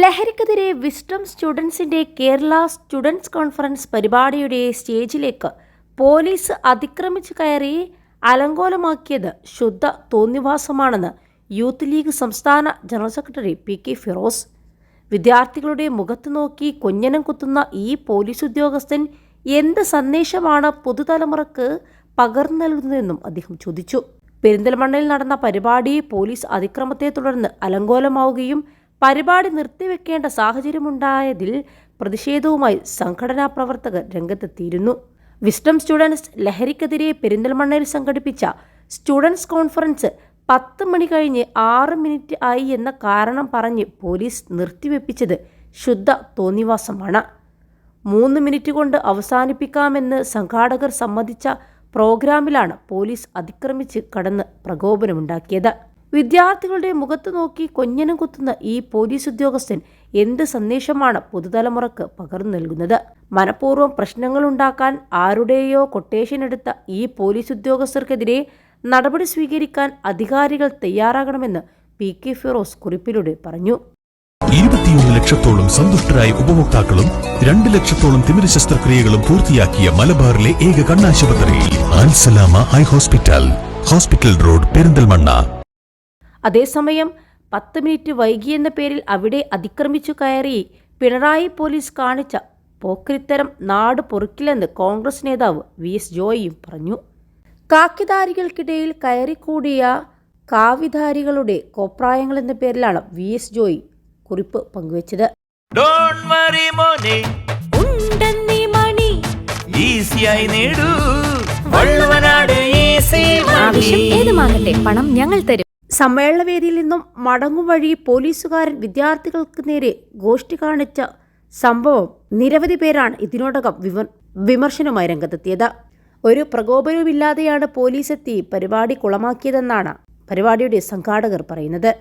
ലഹരിക്കെതിരെ വിസ്ഡം സ്റ്റുഡൻസിന്റെ Kerala students conference പരിപാടിയുടെ സ്റ്റേജിലേക്ക് പോലീസ് അതിക്രമിച്ചു കയറി അലങ്കോലമാക്കിയത് ശുദ്ധ തോന്നിവാസമാണെന്ന് യൂത്ത് ലീഗ് സംസ്ഥാന general secretary P K Firoz. വിദ്യാർത്ഥികളുടെ മുഖത്ത് നോക്കി കൊഞ്ഞനം കുത്തുന്ന ഈ പോലീസ് ഉദ്യോഗസ്ഥൻ എന്ത് സന്ദേശമാണ് പുതുതലമുറക്ക് പകർന്നു നൽകുന്നതെന്നും അദ്ദേഹം ചോദിച്ചു. പെരിന്തൽമണ്ണയിൽ നടന്ന പരിപാടി പോലീസ് അതിക്രമത്തെ തുടർന്ന് അലങ്കോലമാവുകയും പരിപാടി നിർത്തിവെക്കേണ്ട സാഹചര്യമുണ്ടായതിൽ പ്രതിഷേധവുമായി സംഘടനാ പ്രവർത്തകർ രംഗത്തെത്തിയിരുന്നു. വിസ്ഡം സ്റ്റുഡൻസ് ലഹരിക്കെതിരെ പെരിന്തൽമണ്ണയിൽ സംഘടിപ്പിച്ച സ്റ്റുഡൻസ് കോൺഫറൻസ് പത്ത് മണി കഴിഞ്ഞ് ആറ് മിനിറ്റ് ആയി എന്ന കാരണം പറഞ്ഞ് പോലീസ് നിർത്തിവെപ്പിച്ചത് ശുദ്ധ തോന്നിവാസമാണ്. മൂന്ന് മിനിറ്റ് കൊണ്ട് അവസാനിപ്പിക്കാമെന്ന് സംഘാടകർ സമ്മതിച്ച പ്രോഗ്രാമിലാണ് പോലീസ് അതിക്രമിച്ച് കടന്ന് പ്രകോപനമുണ്ടാക്കിയത്. വിദ്യാർത്ഥികളുടെ മുഖത്ത് നോക്കി കൊഞ്ഞനം കുത്തുന്ന ഈ പോലീസ് ഉദ്യോഗസ്ഥൻ എന്ത് സന്ദേശമാണ് പുതുതലമുറക്ക് പകർന്നു നൽകുന്നത്? മനഃപൂർവം പ്രശ്നങ്ങളുണ്ടാക്കാൻ ആരുടെയോ കൊട്ടേഷൻ എടുത്ത ഈ പോലീസ് ഉദ്യോഗസ്ഥർക്കെതിരെ നടപടി സ്വീകരിക്കാൻ അധികാരികൾ തയ്യാറാകണമെന്ന് പി കെ ഫിറോസ് കുറിപ്പിലൂടെ പറഞ്ഞു. ഇരുപത്തിയൊന്ന് ലക്ഷത്തോളം സന്തുഷ്ടരായ ഉപഭോക്താക്കളും രണ്ട് ലക്ഷത്തോളം തിമിര ശസ്ത്രക്രിയകളും പൂർത്തിയാക്കിയ മലബാറിലെ ഏക കണ്ണാശുപത്രി Al Salama eye hospital hospital road Perinthalmanna. അതേസമയം പത്ത് മിനിറ്റ് വൈകിയെന്ന പേരിൽ അവിടെ അതിക്രമിച്ചു കയറി പിണറായി പോലീസ് കാണിച്ച പോക്രിത്തരം നാട് പൊറുക്കില്ലെന്ന് കോൺഗ്രസ് നേതാവ് വി എസ് ജോയിയും പറഞ്ഞു. കാക്കിധാരികൾക്കിടയിൽ കയറിക്കൂടിയ കാവിധാരികളുടെ കോപ്രായങ്ങൾ എന്ന പേരിലാണ് വി എസ് ജോയി കുറിപ്പ് പങ്കുവച്ചത്. ഡോണ്ട് വറി മോനെ. ഉണ്ടെന്നീ മണി. ഈസിയായി നേടൂ. വള്ളുവനാട് ഈസി ആവശ്യം ഏതുമാകട്ടെ പണം ഞങ്ങൾ തരും. സമ്മേളനവേദിയിൽ നിന്നും മടങ്ങും വഴി പോലീസുകാരൻ വിദ്യാർത്ഥികൾക്ക് നേരെ ഗോഷ്ടി കാണിച്ച സംഭവം നിരവധി പേരാണ് ഇതിനോടകം വിമർശനവുമായി രംഗത്തെത്തിയത്. ഒരു പ്രകോപനവുമില്ലാതെയാണ് പോലീസെത്തി പരിപാടി കുളമാക്കിയതെന്നാണ് പരിപാടിയുടെ സംഘാടകർ പറയുന്നത്.